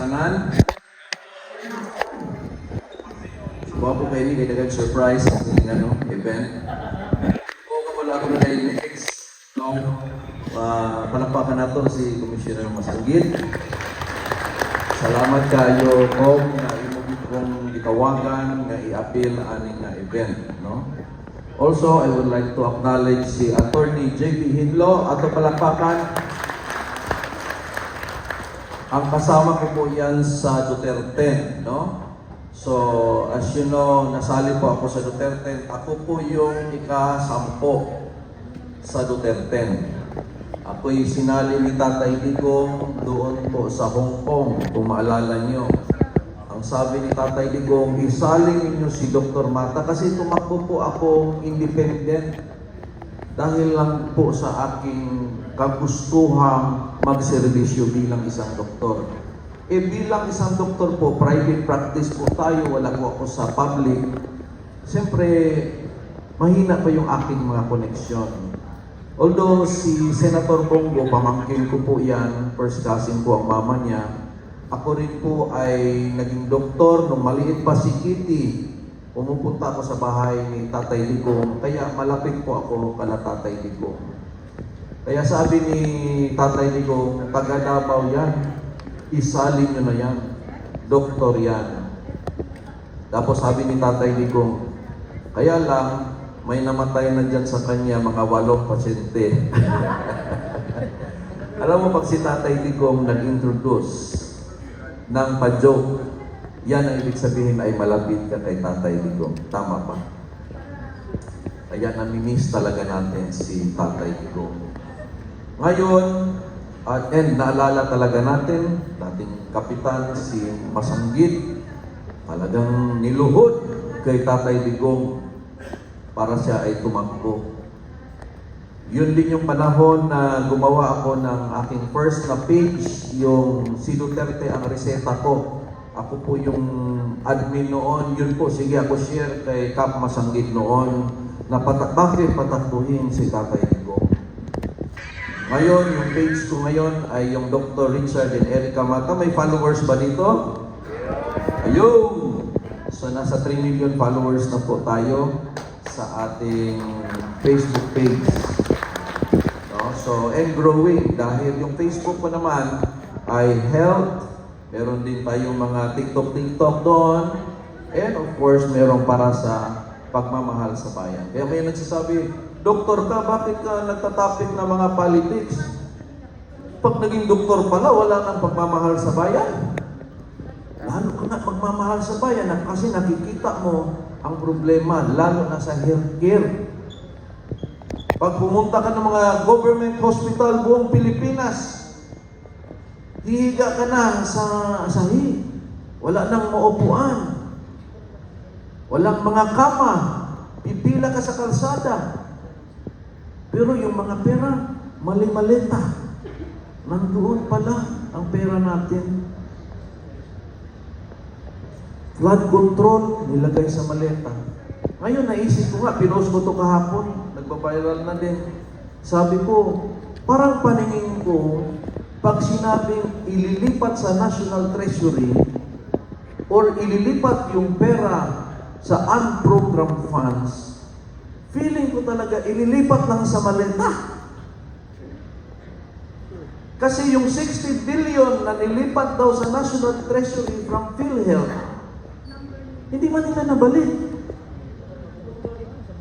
tanan. Wapo kayo ni dagang surprise ating ano, event. O kapala ako na kayo next. No? Uh, palakpakan nato si Commissioner Masanggit. Salamat kayo Kong na imo kong gitawagan nga i-appeal aning nga event, no? Also, I would like to acknowledge si Attorney JB Hinlo ato palakpakan. Ang kasama ko po yan sa Duterte, no? So, as you know, nasali po ako sa Duterte. Ako po yung ika-sampo sa Duterte. Ako'y sinali ni Tatay Digong doon po sa Hong Kong, kung maalala nyo. Ang sabi ni Tatay Digong, isaling ninyo si Dr. Mata kasi tumakbo po ako independent dahil lang po sa aking kagustuhang magserbisyo bilang isang doktor. Eh bilang isang doktor po, private practice po tayo, wala po ako sa public. Siyempre, mahina pa yung aking mga koneksyon. Although si Senator Bongo, pamangkin ko po yan, first cousin ko ang mama niya, ako rin po ay naging doktor nung maliit pa si Kitty. Pumupunta ako sa bahay ni Tatay Digong, kaya malapit po ako kala Tatay Digong. Kaya sabi ni Tatay Digong, taga Davao yan, isalin nyo na yan, doktor yan. Tapos sabi ni Tatay Digong, kaya lang, may namatay na dyan sa kanya mga walong pasyente. Alam mo, pag si Tatay Digong nag-introduce ng pa-joke, yan ang ibig sabihin ay malapit ka kay Tatay Digong. Tama ba? Kaya namimiss talaga natin si Tatay Digong. Ngayon, at and naalala talaga natin, dating kapitan si Masanggit, talagang niluhod kay Tatay Digong para siya ay tumakbo. Yun din yung panahon na gumawa ako ng aking first na page, yung si Duterte ang reseta ko. Ako po yung admin noon. Yun po, sige ako share kay Kap Masanggit noon na patak bakit patakbuhin si Tatay. Ngayon, yung page ko ngayon ay yung Dr. Richard and Erica Mata. May followers ba dito? Ayun! So, nasa 3 million followers na po tayo sa ating Facebook page. No? So, and growing dahil yung Facebook ko naman ay health. Meron din tayong mga TikTok-TikTok doon. And of course, meron para sa pagmamahal sa bayan. Kaya may nagsasabi, Doktor ka, bakit ka nagtatapik ng mga politics? Pag naging doktor pala, wala nang pagmamahal sa bayan. Lalo ka na magmamahal sa bayan na kasi nakikita mo ang problema, lalo na sa healthcare. Pag pumunta ka ng mga government hospital buong Pilipinas, hihiga ka na sa sahi. Wala nang maupuan. Walang mga kama. Pipila ka sa kalsada. Pero yung mga pera, mali-maleta. Nandoon pala ang pera natin. Flood control, nilagay sa maleta. Ngayon, naisip ko nga, pinost ko to kahapon, nagpa-viral na din. Sabi ko, parang paningin ko, pag sinabing ililipat sa National Treasury or ililipat yung pera sa unprogrammed funds, feeling ko talaga ililipat lang sa maleta. Kasi yung 60 billion na nilipat daw sa National Treasury from PhilHealth, hindi man nila nabalik.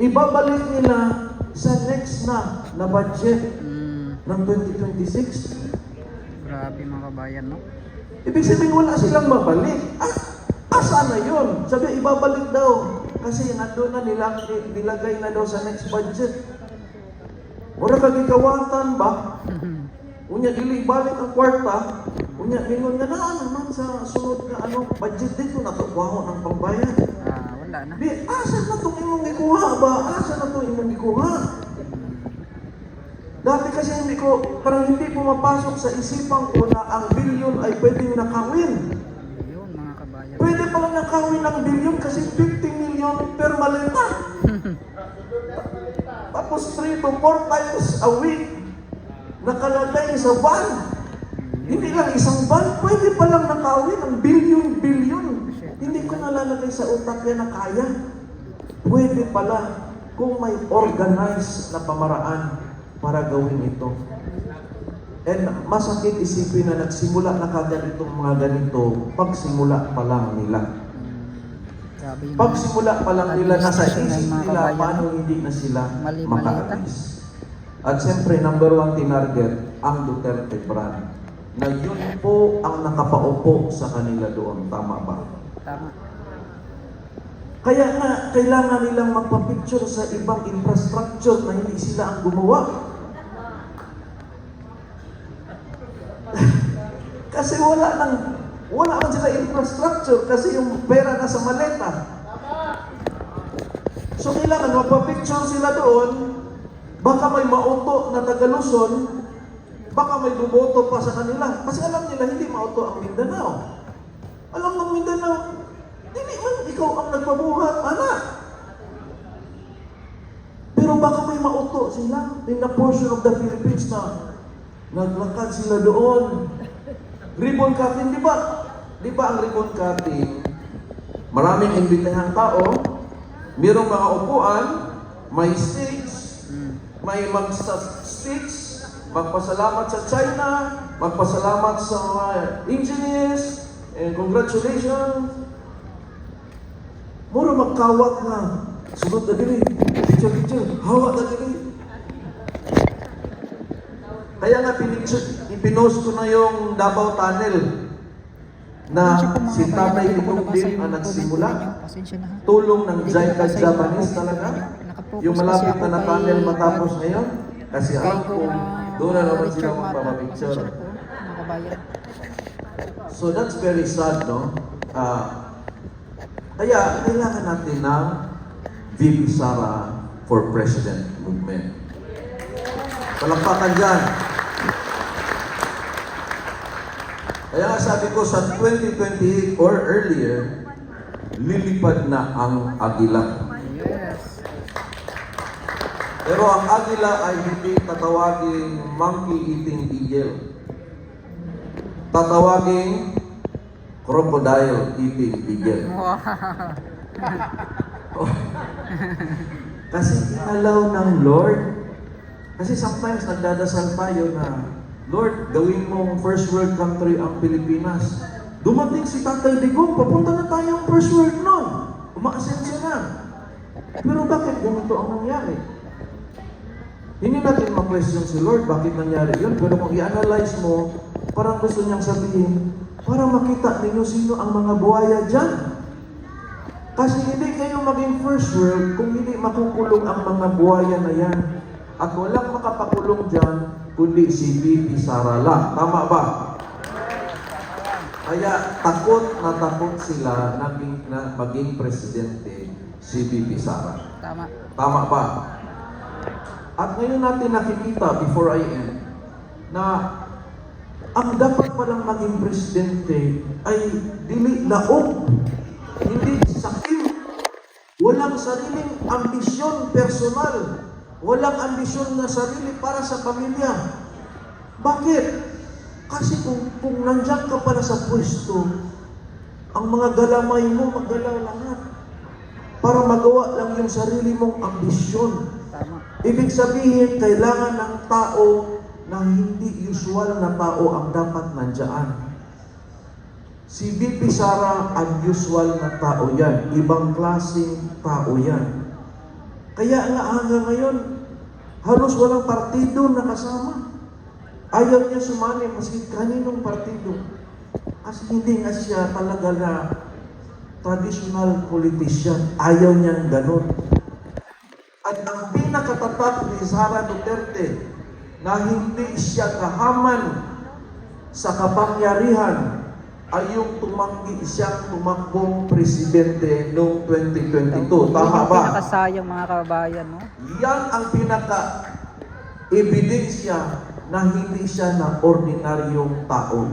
Ibabalik nila sa next na na budget Mm, ng 2026. grabe mga kabayan, no? Ibig sabihin wala silang mabalik. Ah, asa na yun? Sabi, ibabalik daw. Kasi nandun na nilang, nilagay na daw sa next budget. Wala kagikawatan ba? Unya, dili balik ang kwarta. Unya, mingon nga na naman sa sunod na ano, budget dito na to, kwaho ng pambayan. Ah, wala na. Di, asa na itong imong ikuha ba? Asa na itong imong ikuha? Dati kasi hindi ko, parang hindi pumapasok sa isipan ko na ang bilyon ay pwedeng nakawin. Yun mga kabayan. Pwede pala nakawin ng bilyon kasi 50 million per maleta. Tapos 3 to 4 times a week nakalagay sa van. Hindi lang isang ban, pwede palang nakawin ng bilyon-bilyon. Hindi ko nalalagay sa utak yan na kaya. Pwede pala kung may organized na pamaraan para gawin ito. And masakit isipin na nagsimula na kagad itong mga ganito pagsimula pa lang nila. Pagsimula pa lang nila, nasa isip nila paano no? hindi na sila makaalis. At siyempre, number one tinarget, ang Duterte brand. Na yun po ang nakapaupo sa kanila doon. Tama ba? Tama. Kaya nga, kailangan nilang magpa-picture sa ibang infrastructure na hindi sila ang gumawa. kasi wala nang, wala man sila infrastructure kasi yung pera nasa maleta. So kailangan magpa-picture sila doon, baka may mauto na taga Luzon, baka may buboto pa sa kanila. Kasi alam nila, hindi mauto ang Mindanao. Alam ng Mindanao, hindi man ikaw ang nagpabuhat, anak. Pero baka may mauto sila in the portion of the Philippines na naglakad sila doon. Ribbon cutting, di ba? Di ba ang ribbon cutting, maraming imbitahang tao, mayroong mga upuan, may stage, may mag-speech, magpasalamat sa China, magpasalamat sa mga engineers, and congratulations. Mura magkawat na. Sunod na dili. Picture, picture. Hawak na dili. Kaya nga ipinost ko na yung Davao Tunnel na si Tatay Digong din ang nagsimula. Tulong ng Jaika Japanese talaga. Yung malapit na na tunnel matapos ngayon. Kasi alam ko, doon na naman sila magpapapicture. So that's very sad, no? Ah, kaya kailangan natin ng VP Sara for President movement. Palakpakan dyan. Kaya nga sabi ko sa 2028 or earlier, lilipad na ang agila. Yes. Pero ang agila ay hindi tatawagin monkey eating eagle. Tatawagin crocodile eating eagle. Wow. Kasi inalaw ng Lord. Kasi sometimes nagdadasal tayo na, Lord, gawin mong first world country ang Pilipinas. Dumating si Tatay Digong, papunta na tayong first world nun. Umaasenso na. Pero bakit ganito ang nangyari? Hindi natin ma-question si Lord bakit nangyari yun. Pero kung i-analyze mo, parang gusto niyang sabihin, para makita ninyo sino ang mga buhaya dyan. Kasi hindi kayo maging first world kung hindi makukulong ang mga buhaya na yan. At walang makapakulong dyan, kundi si Bibi Sara lang. Tama ba? Kaya takot na takot sila naging, na maging presidente si Bibi Sara. Tama. Tama ba? At ngayon natin nakikita, before I end, na ang dapat palang maging presidente ay dili laog, hindi sakim. Walang sariling ambisyon personal. Walang ambisyon na sarili para sa pamilya. Bakit? Kasi kung, kung nandyan ka pala sa pwesto, ang mga galamay mo maggalaw lahat para magawa lang yung sarili mong ambisyon. Ibig sabihin, kailangan ng tao na hindi usual na tao ang dapat nandyan. Si BP Sara, unusual na tao yan. Ibang klaseng tao yan. Kaya nga hanggang ngayon, halos walang partido na kasama. Ayaw niya sumali maski kaninong partido. Kasi hindi nga siya talaga na traditional politician. Ayaw niyang ganun. At ang pinakatatak ni Sara Duterte na hindi siya kahaman sa kapangyarihan ay yung tumanggi siyang tumakbong presidente noong 2022. Tama Yung ba? Pinakasayang mga kabayan, no? Yan ang pinaka ebidensya na hindi siya na ordinaryong tao.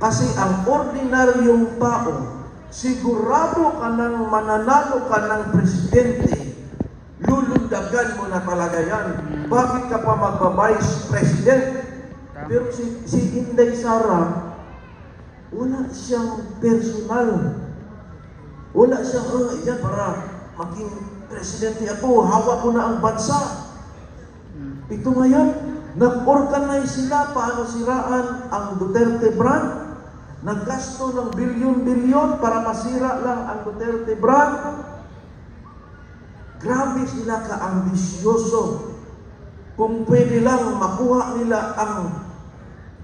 Kasi ang ordinaryong tao, sigurado ka nang mananalo ka ng presidente, lulundagan mo na talaga yan. Bakit ka pa magba-vice president? Pero si, si Inday Sara, wala siyang personal. Wala siyang, oh, yan, para maging presidente ako, hawak ko na ang bansa. Mm. Ito ngayon, nag-organize sila paano siraan ang Duterte brand. Naggasto ng bilyon-bilyon para masira lang ang Duterte brand. Grabe sila ka-ambisyoso. Kung pwede lang makuha nila ang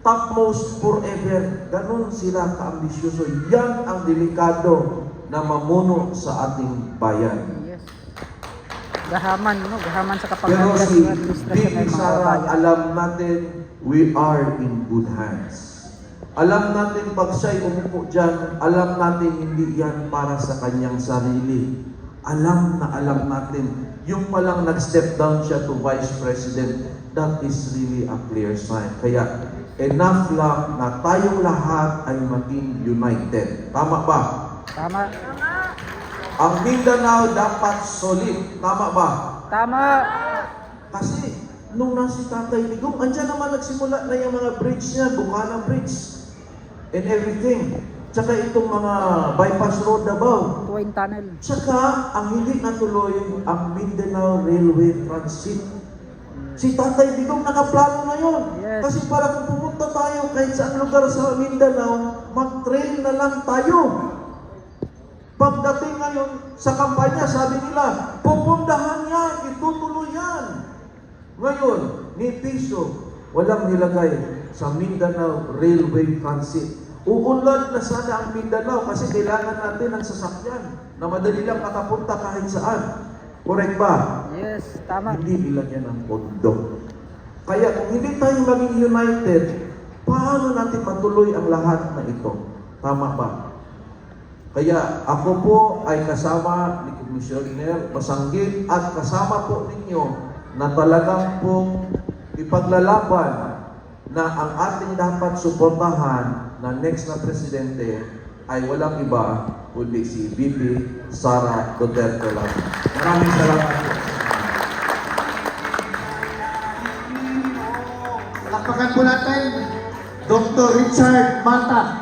topmost forever, ganun sila ka-ambisyoso. Yan ang delikado na mamuno sa ating bayan. Gahaman, no? Gahaman sa Pero kapangyarihan si ng administrasyon Bibi Sara, alam natin, we are in good hands. Alam natin pag siya'y umupo dyan, alam natin hindi yan para sa kanyang sarili. Alam na alam natin, yung palang nag-step down siya to Vice President, that is really a clear sign. Kaya enough lang na tayong lahat ay maging united. Tama ba? Tama. Ang Mindanao dapat solid. Tama ba? Tama. Kasi nung nasi Tatay Ligong, andyan naman nagsimula na yung mga bridge niya, Bukana Bridge, and everything. Tsaka itong mga bypass road Davao. Twin tunnel. Tsaka ang hindi natuloy ang Mindanao Railway Transit. Si Tatay Digong nakaplano na yun. Yes. Kasi para kung pumunta tayo kahit saan lugar sa Mindanao, mag-train na lang tayo. Pagdating ngayon sa kampanya, sabi nila, pupundahan yan, itutuloy yan. Ngayon, ni Piso, walang nilagay sa Mindanao Railway Transit. Uunlad na sana ang Mindanao kasi kailangan natin ng sasakyan na madali lang makapunta kahit saan. Correct ba? Yes, tama. Hindi nilagyan ng pondo. Kaya kung hindi tayo maging united, paano natin matuloy ang lahat na ito? Tama ba? Kaya ako po ay kasama ni Commissioner Basanggit at kasama po ninyo na talagang pong ipaglalaban na ang ating dapat suportahan na next na presidente ay walang iba kundi si VP Sara Duterte lang. Maraming salamat po. Palakpakan po natin, Dr. Richard Mata.